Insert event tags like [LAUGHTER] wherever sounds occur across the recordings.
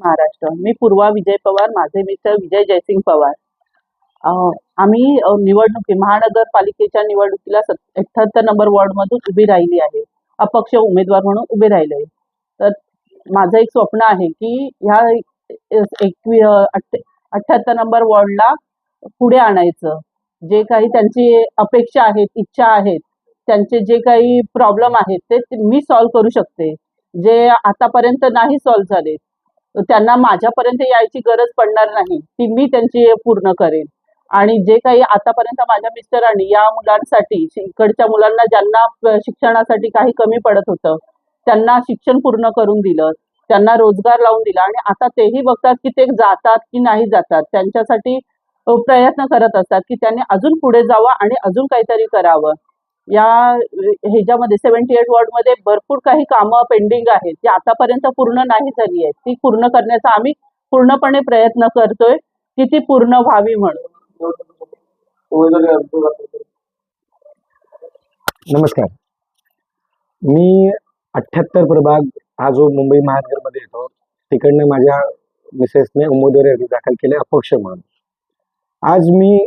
महाराष्ट्र. मी पूर्वा विजय पवार माझे मिस्टर विजय जयसिंग पवार. आम्ही निवडणुकी महानगरपालिकेच्या निवडणुकीला अठ्याहत्तर नंबर वॉर्डमधून उभी राहिली आहे. अपक्ष उमेदवार म्हणून उभे राहिले आहे. तर माझं एक स्वप्न आहे की ह्या एकवी अठ्ठ्याहत्तर नंबर वॉर्डला पुढे आणायचं. जे काही त्यांची अपेक्षा आहेत इच्छा आहेत त्यांचे जे काही प्रॉब्लेम आहेत ते ते मी सॉल्व्ह करू शकते. जे आतापर्यंत नाही सॉल्व्ह झाले त्यांना माझ्यापर्यंत यायची गरज पडणार नाही. ती मी त्यांची पूर्ण करेन. आणि जे काही आतापर्यंत माझ्या मिस्टरांनी या मुलांसाठी इकडच्या मुलांना ज्यांना शिक्षणासाठी काही कमी पडत होतं त्यांना शिक्षण पूर्ण करून दिलं त्यांना रोजगार लावून दिला. आणि आता तेही बघतात की ते जातात की नाही जातात त्यांच्यासाठी प्रयत्न करत असतात की त्यांनी अजून पुढे जावं आणि अजून काहीतरी करावं. या ह्याच्यामध्ये सेव्हन्टी एट वॉर्डमध्ये भरपूर काही कामं पेंडिंग आहेत जी आतापर्यंत पूर्ण नाही झाली आहेत. ती पूर्ण करण्याचा आम्ही पूर्णपणे प्रयत्न करतोय की ती पूर्ण व्हावी म्हणून. नमस्कार. मी अठ्ठ्याहत्तर प्रभाग हा जो मुंबई महानगरमध्ये येतो तिकडनं माझ्या मिसेसने उमेदवारी अर्ज दाखल केले अपक्ष म्हणून. आज मी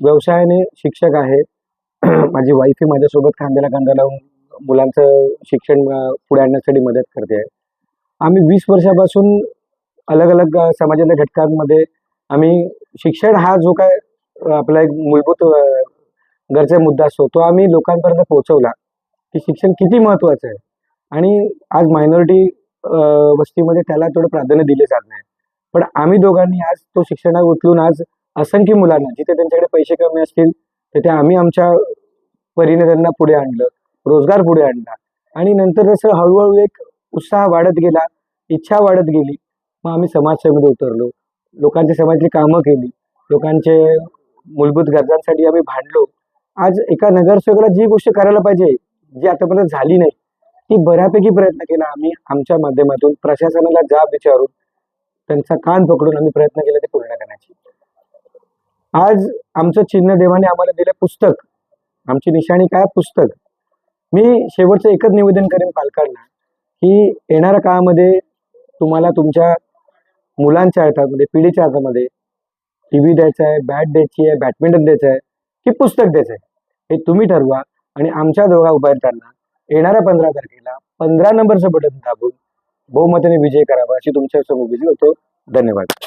व्यवसायाने शिक्षक आहे. [CLEARS THROAT] माझी वाईफही माझ्यासोबत खांद्याला खांदा लावून मुलांचं शिक्षण पुढे आणण्यासाठी मदत करते आहे. आम्ही वीस वर्षापासून अलग अलग समाजातल्या समाजाच्या घटकांमध्ये आम्ही शिक्षण हा जो काय आपला एक मूलभूत गरजेचा गरजा मुद्दा असतो तो आम्ही लोकांपर्यंत पोहोचवला की शिक्षण किती महत्त्वाचं आहे. आणि आज मायनॉरिटी वस्तीमध्ये त्याला थोडं प्राधान्य दिले जात नाही. पण आम्ही दोघांनी आज तो शिक्षणात उचलून आज असंख्य मुलांना जिथे त्यांच्याकडे पैसे कमी असतील तिथे आम्ही आमच्या परीने त्यांना पुढे आणलं रोजगार पुढे आणला. आणि नंतर जसं हळूहळू एक उत्साह वाढत गेला इच्छा वाढत गेली मग आम्ही समाजसेवेमध्ये उतरलो. लोकांच्या समाजातली कामं केली. लोकांचे मूलभूत गरजांसाठी आम्ही भांडलो. आज एका नगरसेवकाला जी गोष्ट करायला पाहिजे जी आतापर्यंत झाली नाही ती बऱ्यापैकी प्रयत्न केला आम्ही आमच्या माध्यमातून प्रशासनाला जाब विचारून त्यांचा कान पकडून आम्ही प्रयत्न केला ते पूर्ण करण्याची. आज आमचं चिन्ह देवाने आम्हाला दिलं पुस्तक. आमची निशाणी काय पुस्तक? मी शेवटचं एकच निवेदन करेन पालकांना की येणाऱ्या काळामध्ये तुम्हाला तुमच्या मुलांच्या हातामध्ये पिढीच्या हातामध्ये टी व्ही द्यायचा आहे बॅट द्यायची आहे बॅडमिंटन द्यायचं आहे की पुस्तक द्यायचं आहे हे तुम्ही ठरवा. आणि आमच्या दोघा उभारताना येणाऱ्या पंधरा तारखेला पंधरा नंबरचं बटन दाबून बहुमताने विजय करावा अशी तुमच्यासमोर विजय होतो. धन्यवाद.